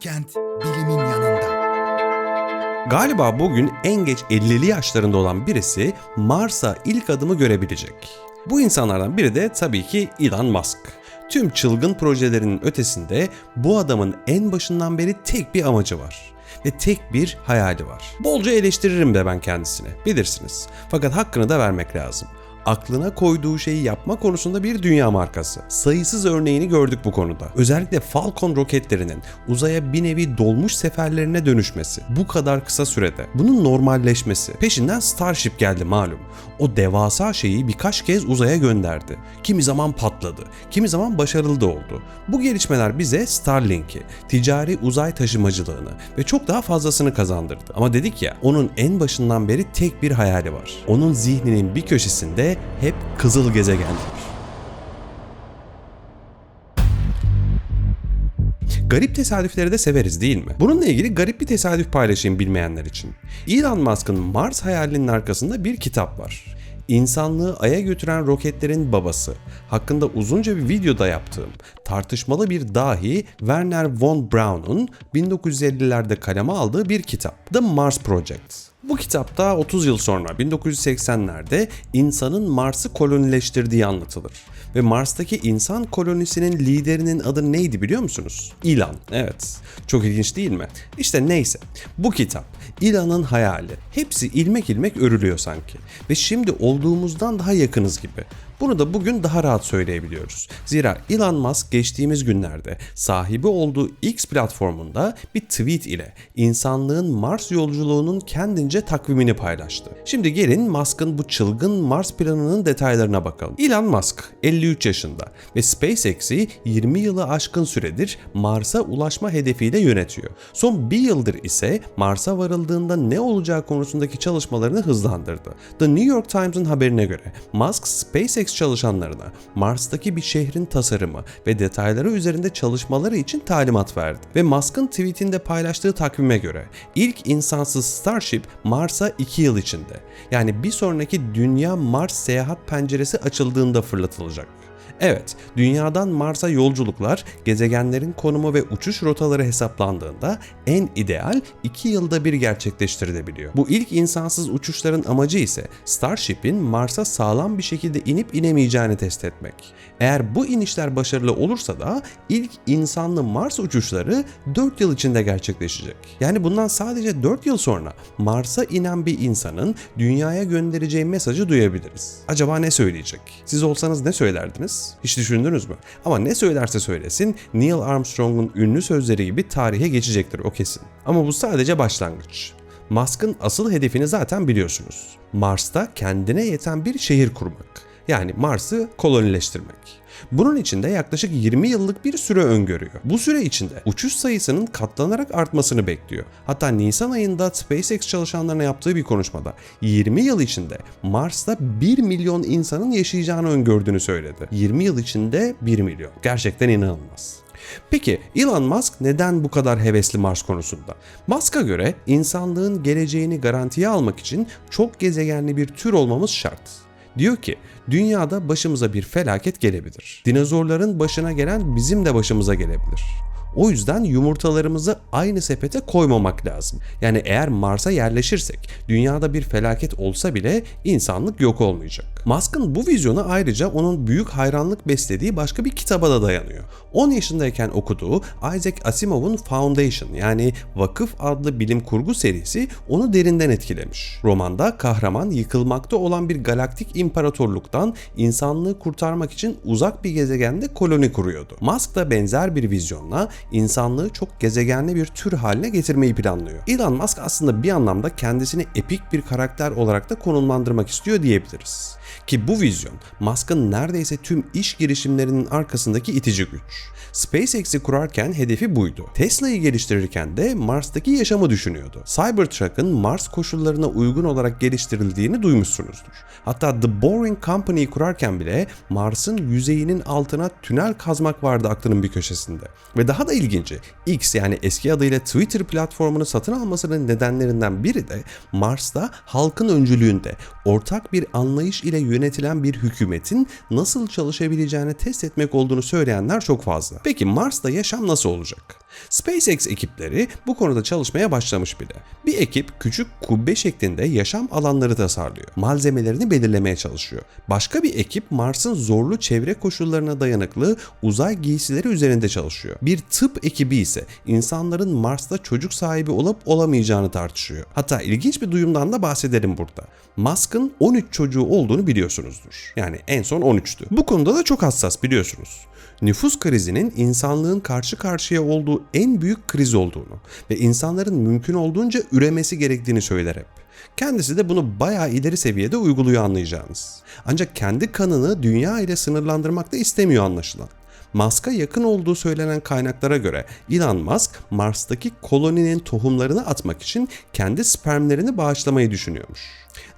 Kent bilimin yanında. Galiba bugün en geç 50'li yaşlarında olan birisi Mars'a ilk adımı görebilecek. Bu insanlardan biri de tabii ki Elon Musk. Tüm çılgın projelerinin ötesinde bu adamın en başından beri tek bir amacı var ve tek bir hayali var. Bolca eleştiririm de ben kendisini, bilirsiniz. Fakat hakkını da vermek lazım aklına koyduğu şeyi yapma konusunda bir dünya markası. Sayısız örneğini gördük bu konuda. Özellikle Falcon roketlerinin uzaya bir nevi dolmuş seferlerine dönüşmesi bu kadar kısa sürede. Bunun normalleşmesi. Peşinden Starship geldi malum. O devasa şeyi birkaç kez uzaya gönderdi. Kimi zaman patladı, kimi zaman başarılı da oldu. Bu gelişmeler bize Starlink'i, ticari uzay taşımacılığını ve çok daha fazlasını kazandırdı. Ama dedik ya, onun en başından beri tek bir hayali var. Onun zihninin bir köşesinde hep kızıl gezegenler. Garip tesadüfleri de severiz değil mi? Bununla ilgili garip bir tesadüf paylaşayım bilmeyenler için. Elon Musk'ın Mars hayalinin arkasında bir kitap var. İnsanlığı Ay'a götüren roketlerin babası hakkında uzunca bir videoda yaptığım tartışmalı bir dahi Werner von Braun'un 1950'lerde kaleme aldığı bir kitap. The Mars Project. Bu kitapta 30 yıl sonra 1980'lerde insanın Mars'ı kolonileştirdiği anlatılır. Ve Mars'taki insan kolonisinin liderinin adı neydi biliyor musunuz? Elon. Evet. Çok ilginç değil mi? İşte neyse. Bu kitap Elon'ın hayali. Hepsi ilmek ilmek örülüyor sanki. Ve şimdi olduğumuzdan daha yakınız gibi. Bunu da bugün daha rahat söyleyebiliyoruz. Zira Elon Musk geçtiğimiz günlerde sahibi olduğu X platformunda bir tweet ile insanlığın Mars yolculuğunun kendince takvimini paylaştı. Şimdi gelin Musk'ın bu çılgın Mars planının detaylarına bakalım. Elon Musk 53 yaşında ve SpaceX'i 20 yılı aşkın süredir Mars'a ulaşma hedefiyle yönetiyor. Son bir yıldır ise Mars'a varıldığında ne olacağı konusundaki çalışmalarını hızlandırdı. The New York Times'ın haberine göre Musk SpaceX çalışanlarına Mars'taki bir şehrin tasarımı ve detayları üzerinde çalışmaları için talimat verdi. Ve Musk'ın tweetinde paylaştığı takvime göre ilk insansız Starship Mars'a 2 yıl içinde yani bir sonraki Dünya Mars seyahat penceresi açıldığında fırlatılacak. Evet, dünyadan Mars'a yolculuklar gezegenlerin konumu ve uçuş rotaları hesaplandığında en ideal 2 yılda bir gerçekleştirilebiliyor. Bu ilk insansız uçuşların amacı ise Starship'in Mars'a sağlam bir şekilde inip inemeyeceğini test etmek. Eğer bu inişler başarılı olursa da ilk insanlı Mars uçuşları 4 yıl içinde gerçekleşecek. Yani bundan sadece 4 yıl sonra Mars'a inen bir insanın dünyaya göndereceği mesajı duyabiliriz. Acaba ne söyleyecek? Siz olsanız ne söylerdiniz? Hiç düşündünüz mü? Ama ne söylerse söylesin Neil Armstrong'un ünlü sözleri gibi tarihe geçecektir o kesin. Ama bu sadece başlangıç. Musk'ın asıl hedefini zaten biliyorsunuz. Mars'ta kendine yeten bir şehir kurmak. Yani Mars'ı kolonileştirmek. Bunun için de yaklaşık 20 yıllık bir süre öngörüyor. Bu süre içinde uçuş sayısının katlanarak artmasını bekliyor. Hatta Nisan ayında SpaceX çalışanlarına yaptığı bir konuşmada 20 yıl içinde Mars'ta 1 milyon insanın yaşayacağını öngördüğünü söyledi. 20 yıl içinde 1 milyon. Gerçekten inanılmaz. Peki Elon Musk neden bu kadar hevesli Mars konusunda? Musk'a göre insanlığın geleceğini garantiye almak için çok gezegenli bir tür olmamız şart. Diyor ki dünyada başımıza bir felaket gelebilir. Dinozorların başına gelen bizim de başımıza gelebilir. O yüzden yumurtalarımızı aynı sepete koymamak lazım. Yani eğer Mars'a yerleşirsek dünyada bir felaket olsa bile insanlık yok olmayacak. Musk'ın bu vizyonu ayrıca onun büyük hayranlık beslediği başka bir kitaba da dayanıyor. 10 yaşındayken okuduğu Isaac Asimov'un Foundation yani Vakıf adlı bilim kurgu serisi onu derinden etkilemiş. Romanda kahraman yıkılmakta olan bir galaktik imparatorluktan insanlığı kurtarmak için uzak bir gezegende koloni kuruyordu. Musk da benzer bir vizyonla insanlığı çok gezegenli bir tür haline getirmeyi planlıyor. Elon Musk aslında bir anlamda kendisini epik bir karakter olarak da konumlandırmak istiyor diyebiliriz. Ki bu vizyon Musk'ın neredeyse tüm iş girişimlerinin arkasındaki itici güç. SpaceX'i kurarken hedefi buydu. Tesla'yı geliştirirken de Mars'taki yaşamı düşünüyordu. Cybertruck'ın Mars koşullarına uygun olarak geliştirildiğini duymuşsunuzdur. Hatta The Boring Company'yi kurarken bile Mars'ın yüzeyinin altına tünel kazmak vardı aklının bir köşesinde. Ve daha da ilginci, X yani eski adıyla Twitter platformunu satın almasının nedenlerinden biri de Mars'ta halkın öncülüğünde ortak bir anlayış ile yönetilen bir hükümetin nasıl çalışabileceğini test etmek olduğunu söyleyenler çok fazla. Peki Mars'ta yaşam nasıl olacak? SpaceX ekipleri bu konuda çalışmaya başlamış bile. Bir ekip küçük kubbe şeklinde yaşam alanları tasarlıyor. Malzemelerini belirlemeye çalışıyor. Başka bir ekip Mars'ın zorlu çevre koşullarına dayanıklı uzay giysileri üzerinde çalışıyor. Bir tıp ekibi ise insanların Mars'ta çocuk sahibi olup olamayacağını tartışıyor. Hatta ilginç bir duyumdan da bahsedelim burada. Musk'ın 13 çocuğu olduğunu biliyorsunuzdur. Yani en son 13'tü. Bu konuda da çok hassas biliyorsunuz nüfus krizinin insanlığın karşı karşıya olduğu en büyük kriz olduğunu ve insanların mümkün olduğunca üremesi gerektiğini söyler hep. Kendisi de bunu bayağı ileri seviyede uyguluyor anlayacağınız. Ancak kendi kanını dünya ile sınırlandırmak da istemiyor anlaşılan. Musk'a yakın olduğu söylenen kaynaklara göre Elon Musk Mars'taki koloninin tohumlarını atmak için kendi spermlerini bağışlamayı düşünüyormuş.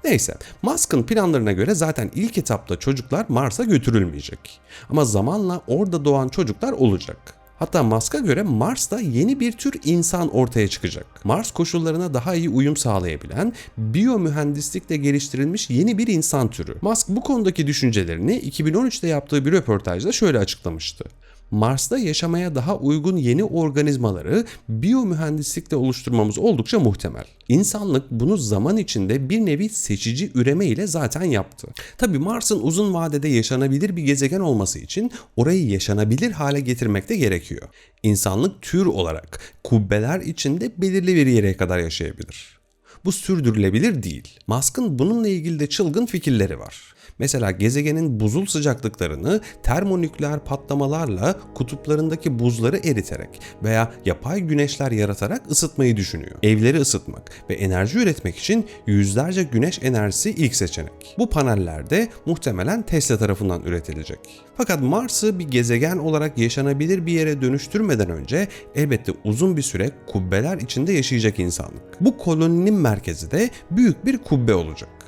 Neyse, Musk'ın planlarına göre zaten ilk etapta çocuklar Mars'a götürülmeyecek. Ama zamanla orada doğan çocuklar olacak. Hatta Musk'a göre Mars'ta yeni bir tür insan ortaya çıkacak. Mars koşullarına daha iyi uyum sağlayabilen, biyomühendislikle geliştirilmiş yeni bir insan türü. Musk bu konudaki düşüncelerini 2013'te yaptığı bir röportajda şöyle açıklamıştı. Mars'ta yaşamaya daha uygun yeni organizmaları biyomühendislikle oluşturmamız oldukça muhtemel. İnsanlık bunu zaman içinde bir nevi seçici üreme ile zaten yaptı. Tabi Mars'ın uzun vadede yaşanabilir bir gezegen olması için orayı yaşanabilir hale getirmek de gerekiyor. İnsanlık tür olarak kubbeler içinde belirli bir yere kadar yaşayabilir. Bu sürdürülebilir değil. Musk'ın bununla ilgili de çılgın fikirleri var. Mesela gezegenin buzul sıcaklıklarını termonükleer patlamalarla kutuplarındaki buzları eriterek veya yapay güneşler yaratarak ısıtmayı düşünüyor. Evleri ısıtmak ve enerji üretmek için yüzlerce güneş enerjisi ilk seçenek. Bu paneller de muhtemelen Tesla tarafından üretilecek. Fakat Mars'ı bir gezegen olarak yaşanabilir bir yere dönüştürmeden önce elbette uzun bir süre kubbeler içinde yaşayacak insanlık. Bu koloninin merkezi de büyük bir kubbe olacak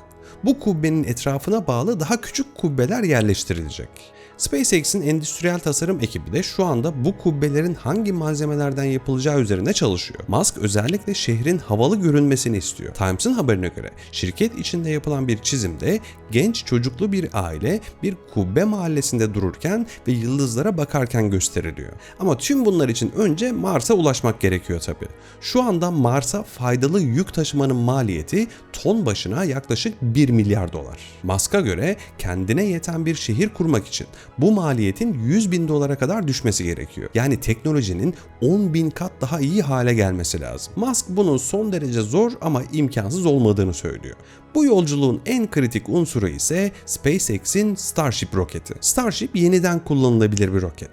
bu kubbenin etrafına bağlı daha küçük kubbeler yerleştirilecek. SpaceX'in endüstriyel tasarım ekibi de şu anda bu kubbelerin hangi malzemelerden yapılacağı üzerinde çalışıyor. Musk özellikle şehrin havalı görünmesini istiyor. Times'ın haberine göre şirket içinde yapılan bir çizimde genç çocuklu bir aile bir kubbe mahallesinde dururken ve yıldızlara bakarken gösteriliyor. Ama tüm bunlar için önce Mars'a ulaşmak gerekiyor tabi. Şu anda Mars'a faydalı yük taşımanın maliyeti ton başına yaklaşık 1 milyar dolar. Musk'a göre kendine yeten bir şehir kurmak için bu maliyetin 100 bin dolara kadar düşmesi gerekiyor. Yani teknolojinin 10 bin kat daha iyi hale gelmesi lazım. Musk bunun son derece zor ama imkansız olmadığını söylüyor. Bu yolculuğun en kritik unsuru ise SpaceX'in Starship roketi. Starship yeniden kullanılabilir bir roket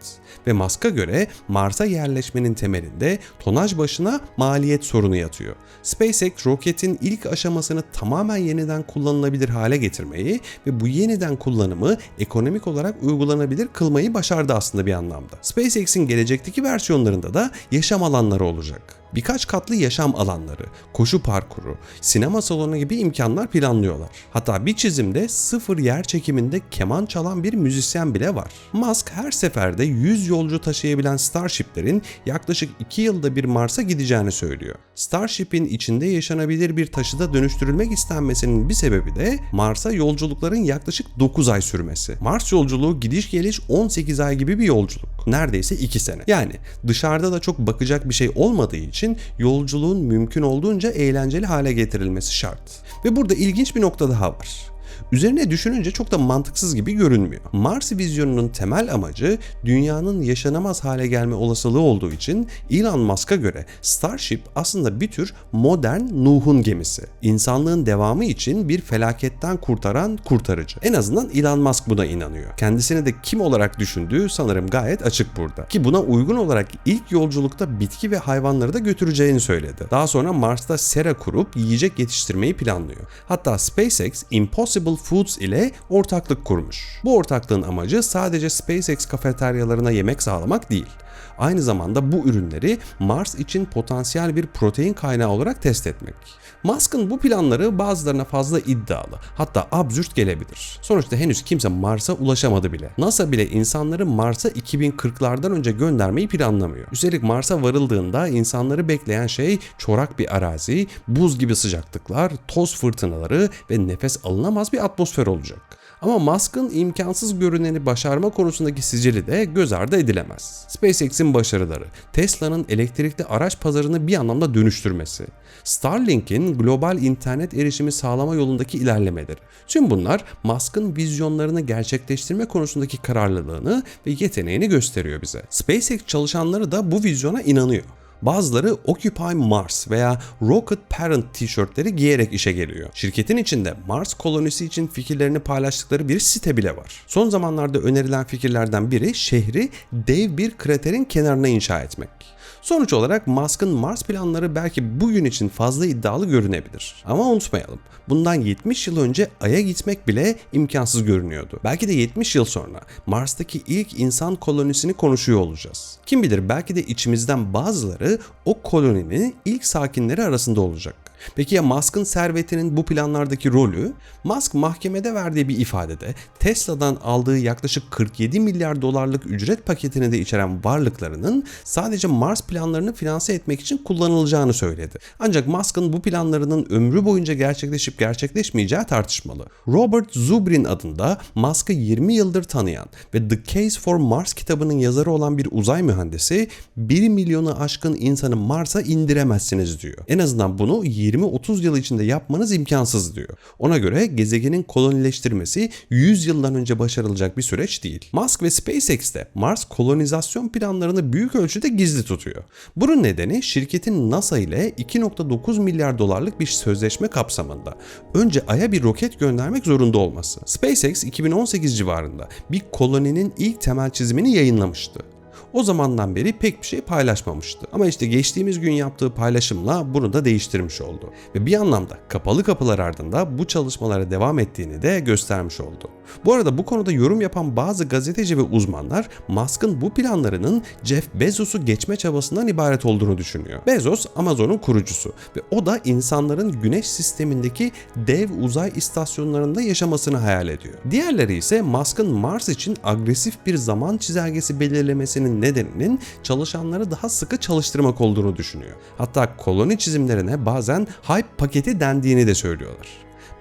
ve Musk'a göre Mars'a yerleşmenin temelinde tonaj başına maliyet sorunu yatıyor. SpaceX roketin ilk aşamasını tamamen yeniden kullanılabilir hale getirmeyi ve bu yeniden kullanımı ekonomik olarak uygulanabilir kılmayı başardı aslında bir anlamda. SpaceX'in gelecekteki versiyonlarında da yaşam alanları olacak birkaç katlı yaşam alanları, koşu parkuru, sinema salonu gibi imkanlar planlıyorlar. Hatta bir çizimde sıfır yer çekiminde keman çalan bir müzisyen bile var. Musk her seferde 100 yolcu taşıyabilen Starship'lerin yaklaşık 2 yılda bir Mars'a gideceğini söylüyor. Starship'in içinde yaşanabilir bir taşıda dönüştürülmek istenmesinin bir sebebi de Mars'a yolculukların yaklaşık 9 ay sürmesi. Mars yolculuğu gidiş geliş 18 ay gibi bir yolculuk. Neredeyse 2 sene. Yani dışarıda da çok bakacak bir şey olmadığı için yolculuğun mümkün olduğunca eğlenceli hale getirilmesi şart. Ve burada ilginç bir nokta daha var. Üzerine düşününce çok da mantıksız gibi görünmüyor. Mars vizyonunun temel amacı dünyanın yaşanamaz hale gelme olasılığı olduğu için Elon Musk'a göre Starship aslında bir tür modern Nuh'un gemisi. İnsanlığın devamı için bir felaketten kurtaran kurtarıcı. En azından Elon Musk buna inanıyor. Kendisini de kim olarak düşündüğü sanırım gayet açık burada. Ki buna uygun olarak ilk yolculukta bitki ve hayvanları da götüreceğini söyledi. Daha sonra Mars'ta sera kurup yiyecek yetiştirmeyi planlıyor. Hatta SpaceX Impossible Foods ile ortaklık kurmuş. Bu ortaklığın amacı sadece SpaceX kafeteryalarına yemek sağlamak değil. Aynı zamanda bu ürünleri Mars için potansiyel bir protein kaynağı olarak test etmek. Musk'ın bu planları bazılarına fazla iddialı, hatta absürt gelebilir. Sonuçta henüz kimse Mars'a ulaşamadı bile. NASA bile insanları Mars'a 2040'lardan önce göndermeyi planlamıyor. Üstelik Mars'a varıldığında insanları bekleyen şey çorak bir arazi, buz gibi sıcaklıklar, toz fırtınaları ve nefes alınamaz bir atmosfer olacak. Ama Musk'ın imkansız görüneni başarma konusundaki sicili de göz ardı edilemez. SpaceX'in başarıları, Tesla'nın elektrikli araç pazarını bir anlamda dönüştürmesi, Starlink'in global internet erişimi sağlama yolundaki ilerlemeleri. Tüm bunlar Musk'ın vizyonlarını gerçekleştirme konusundaki kararlılığını ve yeteneğini gösteriyor bize. SpaceX çalışanları da bu vizyona inanıyor. Bazıları Occupy Mars veya Rocket Parent tişörtleri giyerek işe geliyor. Şirketin içinde Mars kolonisi için fikirlerini paylaştıkları bir site bile var. Son zamanlarda önerilen fikirlerden biri şehri dev bir kraterin kenarına inşa etmek. Sonuç olarak Musk'ın Mars planları belki bugün için fazla iddialı görünebilir. Ama unutmayalım. Bundan 70 yıl önce Ay'a gitmek bile imkansız görünüyordu. Belki de 70 yıl sonra Mars'taki ilk insan kolonisini konuşuyor olacağız. Kim bilir belki de içimizden bazıları o koloninin ilk sakinleri arasında olacak. Peki ya Musk'ın servetinin bu planlardaki rolü? Musk mahkemede verdiği bir ifadede Tesla'dan aldığı yaklaşık 47 milyar dolarlık ücret paketini de içeren varlıklarının sadece Mars planlarını finanse etmek için kullanılacağını söyledi. Ancak Musk'ın bu planlarının ömrü boyunca gerçekleşip gerçekleşmeyeceği tartışmalı. Robert Zubrin adında Musk'ı 20 yıldır tanıyan ve The Case for Mars kitabının yazarı olan bir uzay mühendisi 1 milyonu aşkın insanı Mars'a indiremezsiniz diyor. En azından bunu 20-30 yıl içinde yapmanız imkansız diyor. Ona göre gezegenin kolonileştirmesi 100 yıldan önce başarılacak bir süreç değil. Musk ve SpaceX de Mars kolonizasyon planlarını büyük ölçüde gizli tutuyor. Bunun nedeni şirketin NASA ile 2.9 milyar dolarlık bir sözleşme kapsamında önce Ay'a bir roket göndermek zorunda olması. SpaceX 2018 civarında bir koloninin ilk temel çizimini yayınlamıştı. O zamandan beri pek bir şey paylaşmamıştı. Ama işte geçtiğimiz gün yaptığı paylaşımla bunu da değiştirmiş oldu. Ve bir anlamda kapalı kapılar ardında bu çalışmalara devam ettiğini de göstermiş oldu. Bu arada bu konuda yorum yapan bazı gazeteci ve uzmanlar Musk'ın bu planlarının Jeff Bezos'u geçme çabasından ibaret olduğunu düşünüyor. Bezos Amazon'un kurucusu ve o da insanların güneş sistemindeki dev uzay istasyonlarında yaşamasını hayal ediyor. Diğerleri ise Musk'ın Mars için agresif bir zaman çizelgesi belirlemesinin nedeninin çalışanları daha sıkı çalıştırmak olduğunu düşünüyor. Hatta koloni çizimlerine bazen hype paketi dendiğini de söylüyorlar.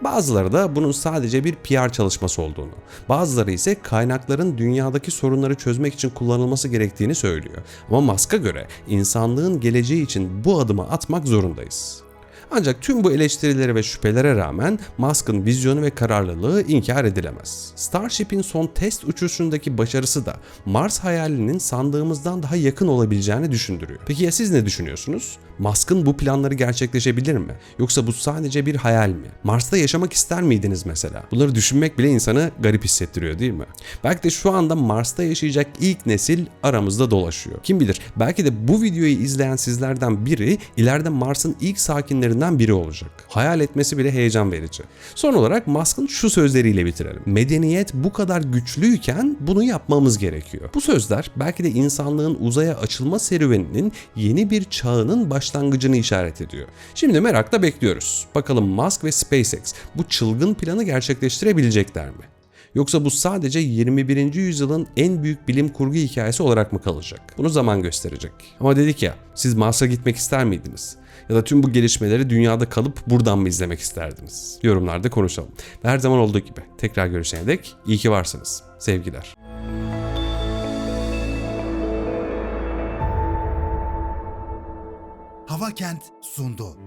Bazıları da bunun sadece bir PR çalışması olduğunu, bazıları ise kaynakların dünyadaki sorunları çözmek için kullanılması gerektiğini söylüyor. Ama Musk'a göre insanlığın geleceği için bu adımı atmak zorundayız. Ancak tüm bu eleştirilere ve şüphelere rağmen Musk'ın vizyonu ve kararlılığı inkar edilemez. Starship'in son test uçuşundaki başarısı da Mars hayalinin sandığımızdan daha yakın olabileceğini düşündürüyor. Peki ya siz ne düşünüyorsunuz? Musk'ın bu planları gerçekleşebilir mi? Yoksa bu sadece bir hayal mi? Mars'ta yaşamak ister miydiniz mesela? Bunları düşünmek bile insanı garip hissettiriyor değil mi? Belki de şu anda Mars'ta yaşayacak ilk nesil aramızda dolaşıyor. Kim bilir belki de bu videoyu izleyen sizlerden biri ileride Mars'ın ilk sakinlerinden biri olacak. Hayal etmesi bile heyecan verici. Son olarak Musk'ın şu sözleriyle bitirelim. Medeniyet bu kadar güçlüyken bunu yapmamız gerekiyor. Bu sözler belki de insanlığın uzaya açılma serüveninin yeni bir çağının başlangıcını işaret ediyor. Şimdi merakla bekliyoruz. Bakalım Musk ve SpaceX bu çılgın planı gerçekleştirebilecekler mi? Yoksa bu sadece 21. yüzyılın en büyük bilim kurgu hikayesi olarak mı kalacak? Bunu zaman gösterecek. Ama dedik ya, siz Mars'a gitmek ister miydiniz? Ya da tüm bu gelişmeleri dünyada kalıp buradan mı izlemek isterdiniz? Yorumlarda konuşalım. Ve her zaman olduğu gibi tekrar görüşene dek iyi ki varsınız. Sevgiler. Hava Kent sundu.